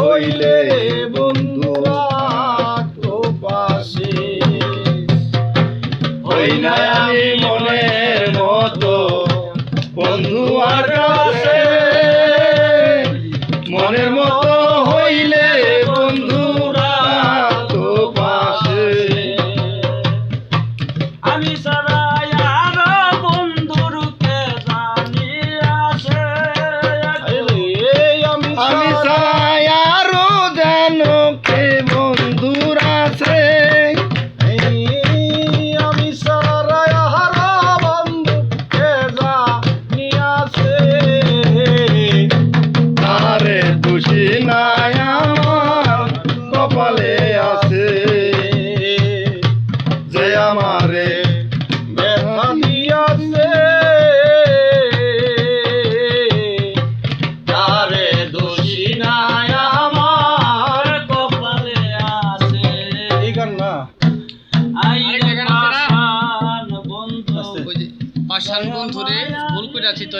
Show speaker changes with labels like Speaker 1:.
Speaker 1: হইলে বন্ধু তো পাশে। ওই নাই আমি বন্ধু আর মনের মতো হইলে আমারে ব্যথা দিয়াছে। তারে দোষী নাই আমার
Speaker 2: কপালে আছে।
Speaker 1: এই গান না।
Speaker 2: পাশান বন্ধু।
Speaker 3: ওই পাষাণ বন্ধুরে ভুল করে আছি তো।